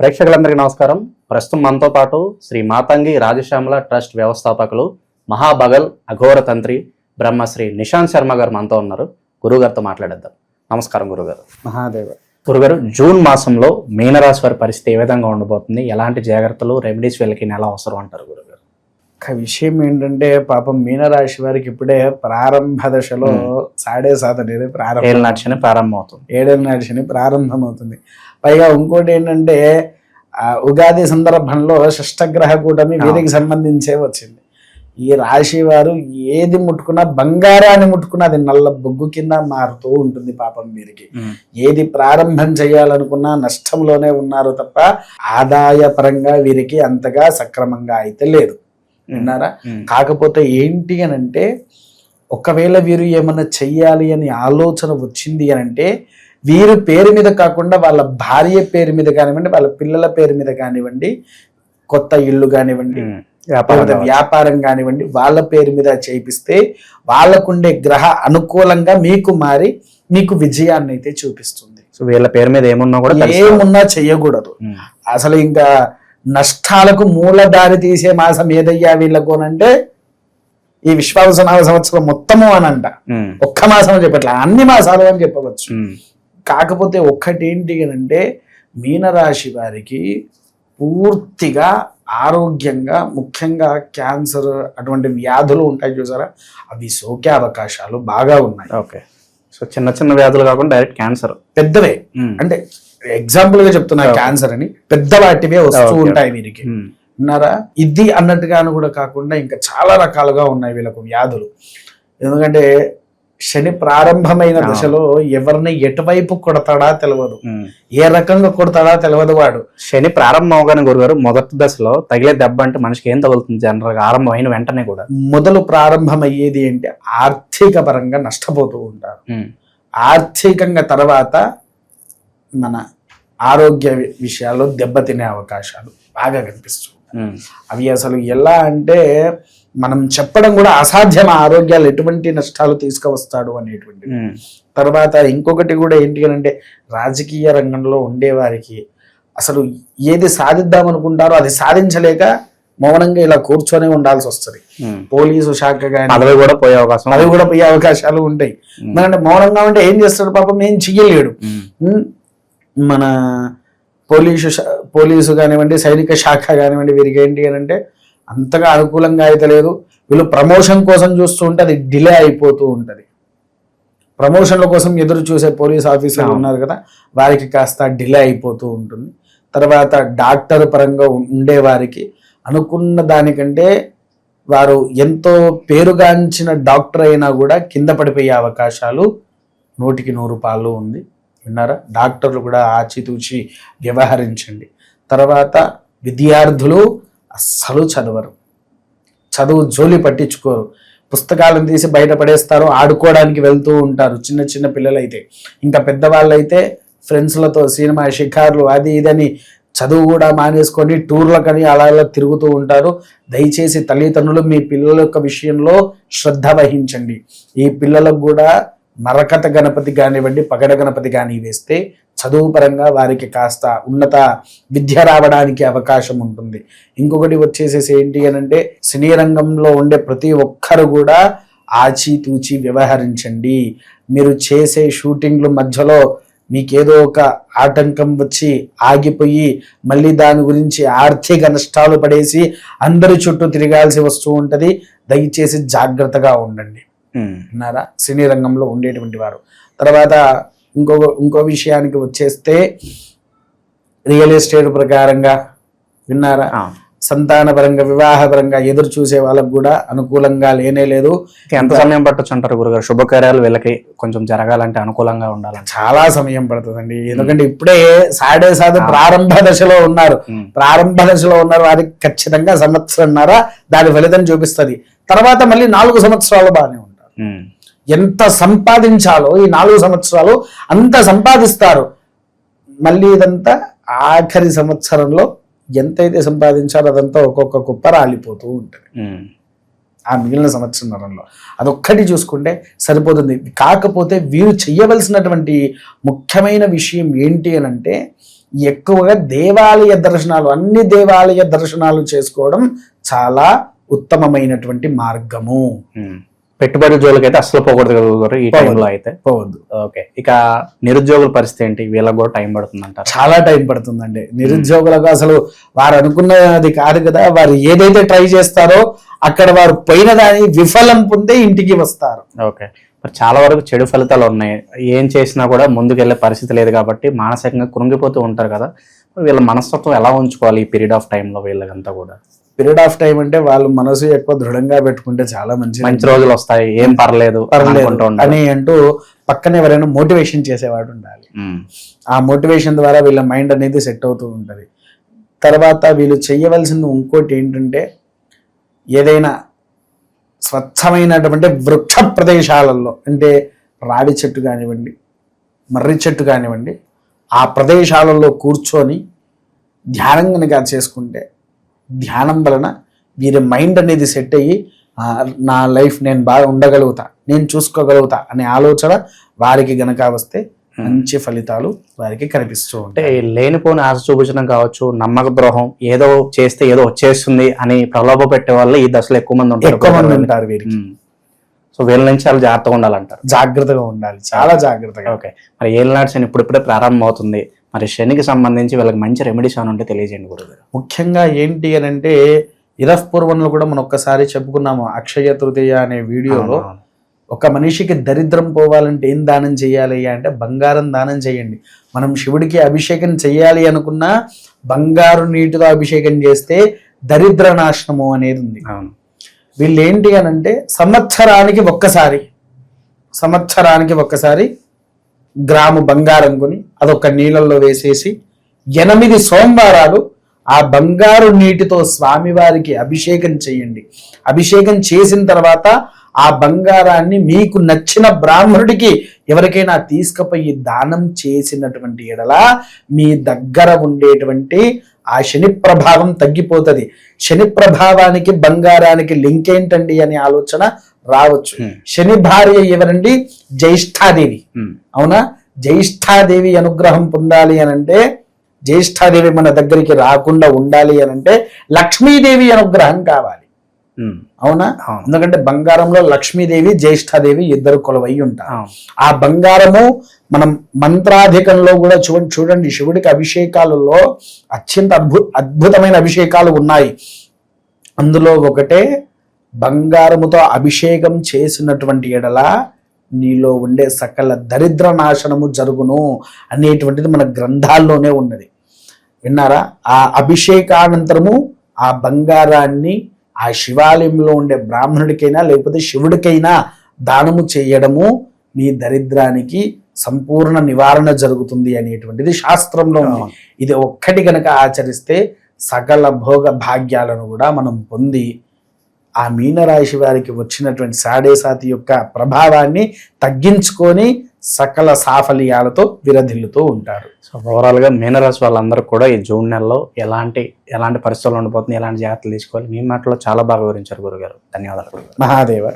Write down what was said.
ప్రేక్షకులందరికీ నమస్కారం. ప్రస్తుతం మనతో పాటు శ్రీ మాతంగి రాజశ్యామల ట్రస్ట్ వ్యవస్థాపకులు మహాబగల్ అఘోర తంత్రి బ్రహ్మశ్రీ నిశాంత్ శర్మ గారు మనతో ఉన్నారు. గురుగారితో మాట్లాడేద్దాం. నమస్కారం గురుగారు. మహాదేవ. గురుగారు జూన్ మాసంలో మీనరాశి వారి పరిస్థితి ఏ విధంగా ఉండబోతుంది? ఎలాంటి జాగ్రత్తలు రెమెడీస్ వీళ్ళకి నెల అవసరం అంటారు గురుగారు? ఒక విషయం ఏంటంటే పాపం మీనరాశి వారికి ఇప్పుడే ప్రారంభ దశలో సాడే సాధ అనేది ప్రారంభం. ఏళ్ళ నడిచిన ప్రారంభం అవుతుంది ఏడేళ్ళ నడిచిన ప్రారంభమవుతుంది. పైగా ఇంకోటి ఏంటంటే ఆ ఉగాది సందర్భంలో షష్టగ్రహ కూటమి వీరికి సంబంధించే వచ్చింది. ఈ రాశి వారు ఏది ముట్టుకున్నా బంగారాన్ని ముట్టుకున్నా అది నల్ల బొగ్గు కింద మారుతూ ఉంటుంది పాపం వీరికి. ఏది ప్రారంభం చేయాలనుకున్నా నష్టంలోనే ఉన్నారు తప్ప ఆదాయ పరంగా వీరికి అంతగా సక్రమంగా అయితే లేదు. విన్నారా? కాకపోతే ఏంటి అని అంటే ఒకవేళ వీరు ఏమన్నా చెయ్యాలి అని ఆలోచన వచ్చింది అని అంటే వీరి పేరు మీద కాకుండా వాళ్ళ భార్య పేరు మీద కానివ్వండి వాళ్ళ పిల్లల పేరు మీద కానివ్వండి కొత్త ఇల్లు కానివ్వండి వ్యాపారం కానివ్వండి వాళ్ళ పేరు మీద చేపిస్తే వాళ్ళకుండే గ్రహ అనుకూలంగా మీకు మారి మీకు విజయాన్ని అయితే చూపిస్తుంది సో వీళ్ళ పేరు మీద ఏమున్నా కూడా. ఏమున్నా చెయ్యకూడదు ఉమ్. అసలు ఇంకా నష్టాలకు మూల దారి తీసే మాసం ఏదయ్యా వీళ్ళకు అంటే ఈ విశ్వాసనామ సంవత్సరం మొత్తము అని అంట. ఒక్క మాసం అని చెప్పట్లే అన్ని మాసాలు అని చెప్పవచ్చు. కాకపోతే ఒక్కటేంటి అంటే మీనరాశి వారికి పూర్తిగా ఆరోగ్యంగా ముఖ్యంగా క్యాన్సర్ అటువంటి వ్యాధులు ఉంటాయి చూసారా? అవి సోకే అవకాశాలు బాగా ఉన్నాయి. ఓకే. సో చిన్న చిన్న వ్యాధులు కాకుండా డైరెక్ట్ క్యాన్సర్. పెద్దవే. అంటే ఎగ్జాంపుల్గా చెప్తున్నా క్యాన్సర్ అని. పెద్ద వాటివే వస్తూ. ఉంటాయి వీరికి. విన్నారా ఇది అన్నట్టుగాను కూడా కాకుండా ఇంకా చాలా రకాలుగా ఉన్నాయి వీళ్ళకు వ్యాధులు. ఎందుకంటే శని ప్రారంభమైన. దశలో ఎవరిని ఎటువైపు కొడతాడా తెలియదు ఏ రకంగా కొడతాడా తెలియదు వాడు. శని ప్రారంభం అవగానే గురుగారు మొదటి దశలో తగిలే దెబ్బ అంటే మనిషికి ఏం తగులుతుంది? జనరల్గా ఆరంభం అయిన వెంటనే కూడా. మొదలు ప్రారంభమయ్యేది అంటే ఆర్థిక పరంగా నష్టపోతూ ఉంటారు. ఆర్థికంగా తర్వాత మన ఆరోగ్య విషయాల్లో దెబ్బతినే అవకాశాలు బాగా కనిపిస్తూ. అవి అసలు ఎలా అంటే మనం చెప్పడం కూడా అసాధ్యం ఆ ఆరోగ్యాలు ఎటువంటి నష్టాలు తీసుకువస్తాడు అనేటువంటి. తర్వాత ఇంకొకటి కూడా ఏంటి అని అంటే రాజకీయ రంగంలో ఉండేవారికి అసలు ఏది సాధిద్దాం అనుకుంటారో అది సాధించలేక మౌనంగా ఇలా కూర్చొని ఉండాల్సి వస్తుంది. పోలీసు శాఖ కానీ పదవి కూడా పోయే అవకాశం అవి కూడా పోయే అవకాశాలు ఉంటాయి. ఎందుకంటే మౌనంగా ఉంటే ఏం చేస్తాడు పాపం? ఏం చెయ్యలేడు. మన పోలీసు పోలీసు కానివ్వండి సైనిక శాఖ కానివ్వండి వీరికి ఏంటి అని అంటే అంతగా అనుకూలంగా అయితే లేదు. వీళ్ళు ప్రమోషన్ కోసం చూస్తూ ఉంటే అది డిలే అయిపోతూ ఉంటుంది. ప్రమోషన్ల కోసం ఎదురు చూసే పోలీస్ ఆఫీసర్లు. ఉన్నారు కదా వారికి కాస్త డిలే అయిపోతూ ఉంటుంది. తర్వాత డాక్టర్ పరంగా ఉండే వారికి అనుకున్న దానికంటే వారు ఎంతో పేరుగాంచిన డాక్టర్ అయినా కూడా కింద పడిపోయే అవకాశాలు నూటికి నూరు పాలు ఉంది. విన్నారా? డాక్టర్లు కూడా ఆచితూచి వ్యవహరించండి. తర్వాత విద్యార్థులు అస్సలు చదవరు. చదువు జోలి పట్టించుకోరు. పుస్తకాలను తీసి బయట పడేస్తారు ఆడుకోవడానికి వెళ్తూ ఉంటారు చిన్న చిన్న పిల్లలైతే. ఇంకా పెద్దవాళ్ళైతే ఫ్రెండ్స్లతో సినిమా షికార్లు అది ఇదని చదువు కూడా మానేసుకొని టూర్లకని అలా అలా తిరుగుతూ ఉంటారు. దయచేసి తల్లిదండ్రులు మీ పిల్లల యొక్క విషయంలో శ్రద్ధ వహించండి. ఈ పిల్లలకు కూడా నరకత గణపతి కానివ్వండి పగడ గణపతి కానీ వేస్తే చదువు పరంగా వారికి కాస్త ఉన్నత విద్య రావడానికి అవకాశం ఉంటుంది. ఇంకొకటి వచ్చేసేసి ఏంటి అని అంటే సినీ రంగంలో ఉండే ప్రతి ఒక్కరు కూడా ఆచితూచి వ్యవహరించండి. మీరు చేసే షూటింగ్లు మధ్యలో మీకేదో ఒక ఆటంకం వచ్చి ఆగిపోయి మళ్ళీ దాని గురించి ఆర్థిక నష్టాలు పడేసి అందరి చుట్టూ తిరగాల్సి వస్తూ ఉంటుంది. దయచేసి జాగ్రత్తగా ఉండండి. ఉమ్. విన్నారా సినీ రంగంలో ఉండేటువంటి వారు. తర్వాత ఇంకో ఇంకో విషయానికి వచ్చేస్తే రియల్ ఎస్టేట్ ప్రకారంగా విన్నారా. సంతానపరంగా వివాహపరంగా ఎదురు చూసే వాళ్ళకు కూడా అనుకూలంగా లేనే లేదు. ఎంత సమయం పట్టొచ్చు అంటారు గురుగారు? శుభకార్యాలు వీళ్ళకి కొంచెం జరగాలంటే అనుకూలంగా ఉండాలంటే. చాలా సమయం పడుతుందండి. ఎందుకంటే ఇప్పుడే సాడే సాధు ప్రారంభ దశలో ఉన్నారు. ప్రారంభ దశలో ఉన్నారు. వారికి ఖచ్చితంగా సంవత్సరంన్నర దాని ఫలితం చూపిస్తుంది. తర్వాత మళ్ళీ నాలుగు సంవత్సరాలు బాగానే. ఎంత సంపాదించాలో ఈ నాలుగు సంవత్సరాలు అంత సంపాదిస్తారు. మళ్ళీ ఇదంతా ఆఖరి సంవత్సరంలో ఎంతైతే సంపాదించాలో అదంతా ఒక్కొక్క కుప్ప రాలిపోతూ ఉంటుంది. ఆ మిగిలిన సంవత్సరంలో. అదొక్కటి చూసుకుంటే సరిపోతుంది. కాకపోతే వీరు చెయ్యవలసినటువంటి ముఖ్యమైన విషయం ఏంటి అని అంటే ఎక్కువగా దేవాలయ దర్శనాలు అన్ని దేవాలయ దర్శనాలు చేసుకోవడం చాలా ఉత్తమమైనటువంటి మార్గము. ఉమ్. పెట్టుబడి జోలికైతే అసలు పోకూడదు కదా ఈ. టైంలో అయితే. పోవద్దు ఓకే. ఇక నిరుద్యోగుల పరిస్థితి ఏంటి? వీళ్ళకి కూడా టైం పడుతుంది అంటారు చాలా టైం పడుతుందండి. నిరుద్యోగులకు అసలు వారు అనుకున్నది కాదు కదా. వారు ఏదైతే ట్రై చేస్తారో అక్కడ వారు పోయిన దాని విఫలం పొందే ఇంటికి వస్తారు. ఓకే. మరి చాలా వరకు చెడు ఫలితాలు ఉన్నాయి. ఏం చేసినా కూడా ముందుకెళ్ళే పరిస్థితి లేదు కాబట్టి మానసికంగా కృంగిపోతూ ఉంటారు కదా. వీళ్ళ మనస్తత్వం ఎలా ఉంచుకోవాలి ఈ పీరియడ్ ఆఫ్ టైంలో వీళ్ళకంతా కూడా? పీరియడ్ ఆఫ్ టైం అంటే వాళ్ళు మనసు ఎక్కువ దృఢంగా పెట్టుకుంటే చాలా మంచిది. మంచి రోజులు వస్తాయి ఏం పర్లేదు అని పర్లేదు అంటూ పక్కన ఎవరైనా మోటివేషన్ చేసేవాడు ఉండాలి. ఆ మోటివేషన్ ద్వారా వీళ్ళ మైండ్ అనేది సెట్ అవుతూ ఉంటుంది. తర్వాత వీళ్ళు చేయవలసింది ఇంకోటి ఏంటంటే ఏదైనా స్వచ్ఛమైనటువంటి వృక్ష ప్రదేశాలలో అంటే రావి చెట్టు కానివ్వండి మర్రి చెట్టు కానివ్వండి ఆ ప్రదేశాలలో కూర్చొని ధ్యానం కనుక చేసుకుంటే ధ్యానం వలన వీరి మైండ్ అనేది సెట్ అయ్యి "ఆ, నా లైఫ్ నేను బాగా ఉండగలుగుతా నేను చూసుకోగలుగుతా అనే ఆలోచన వారికి గనక వస్తే మంచి ఫలితాలు వారికి కనిపిస్తూ అంటే ఉంటాయి. లేనిపోని ఆశ చూపించడం కావచ్చు నమ్మక ద్రోహం ఏదో చేస్తే ఏదో వచ్చేస్తుంది అని ప్రలోభ పెట్టే వాళ్ళు ఈ దశలో ఎక్కువ మంది ఉంటారు ఎక్కువ మంది ఉంటారు వీరికి. సో వీళ్ళ నుంచి చాలా జాగ్రత్తగా ఉండాలంటారు. జాగ్రత్తగా ఉండాలి చాలా జాగ్రత్తగా. ఓకే మరి ఏళ్ళనాడు శని ఇప్పుడిప్పుడే ప్రారంభం అవుతుంది మరి శనికి సంబంధించి వీళ్ళకి మంచి రెమెడీస్ అని ఉంటే తెలియజేయండి గురుగారు. ముఖ్యంగా ఏంటి అని అంటే ఇరఫ్పూర్వంలో కూడా మనం ఒక్కసారి చెప్పుకున్నాము అక్షయ తృతీయ అనే వీడియోలో. ఒక మనిషికి దరిద్రం పోవాలంటే ఏం దానం చేయాలి అంటే బంగారం దానం చేయండి. మనం శివుడికి అభిషేకం చేయాలి అనుకున్నా బంగారు నీటితో అభిషేకం చేస్తే దరిద్ర నాశనము అనేది ఉంది. వీళ్ళు ఏంటి అని అంటే సంవత్సరానికి ఒక్కసారి సంవత్సరానికి ఒక్కసారి గ్రాము బంగారం కొని అదొక నీళ్ళల్లో వేసేసి ఎనిమిది సోమవారాలు ఆ బంగారు నీటితో స్వామివారికి అభిషేకం చేయండి. అభిషేకం చేసిన తర్వాత ఆ బంగారాన్ని మీకు నచ్చిన బ్రాహ్మణుడికి ఎవరికైనా తీసుకుపోయి దానం చేసినటువంటి ఎడల మీ దగ్గర ఉండేటువంటి ఆ శని ప్రభావం తగ్గిపోతుంది శని ప్రభావానికి బంగారానికి లింక్ ఏంటండి అనే ఆలోచన రావచ్చు. శని భార్య ఎవరండి జ్యేష్ఠాదేవి. అవునా జ్యేష్ఠాదేవి అనుగ్రహం పొందాలి అని అంటే జ్యేష్ఠాదేవి మన దగ్గరికి రాకుండా ఉండాలి అని అంటే లక్ష్మీదేవి అనుగ్రహం కావాలి. అవునా. ఎందుకంటే బంగారంలో లక్ష్మీదేవి జ్యేష్ఠాదేవి ఇద్దరు కొలవై ఉంటారు. ఆ బంగారము మనం మంత్రాధికంలో కూడా చూ చూడండి శివుడికి అభిషేకాలలో అత్యంత అద్భుత అద్భుతమైన అభిషేకాలు ఉన్నాయి. అందులో ఒకటే బంగారముతో అభిషేకం చేసినటువంటి ఎడల నీలో ఉండే సకల దరిద్ర నాశనము జరుగును అనేటువంటిది మన గ్రంథాల్లోనే ఉన్నది. విన్నారా? ఆ అభిషేకానంతరము ఆ బంగారాన్ని ఆ శివాలయంలో ఉండే బ్రాహ్మణుడికైనా లేకపోతే శివుడికైనా దానము చేయడము మీ దరిద్రానికి సంపూర్ణ నివారణ జరుగుతుంది అనేటువంటిది శాస్త్రంలో ఉంది. ఇది ఒక్కటి గనక ఆచరిస్తే సకల భోగ భాగ్యాలను కూడా మనం పొంది ఆ మీనరాశి వారికి వచ్చినటువంటి సాడేసాతి యొక్క ప్రభావాన్ని తగ్గించుకొని సకల సాఫల్యాలతో విరధిల్లుతూ ఉంటారు. సో ఓవరాల్గా మీనరాశి వాళ్ళందరూ కూడా ఈ జూన్ నెలలో ఎలాంటి ఎలాంటి పరిస్థితుల్లో ఉండిపోతుంది ఎలాంటి జాగ్రత్తలు తీసుకోవాలి మీ మాటలో చాలా బాగా వివరించారు గురుగారు. ధన్యవాదాలు. మహాదేవ.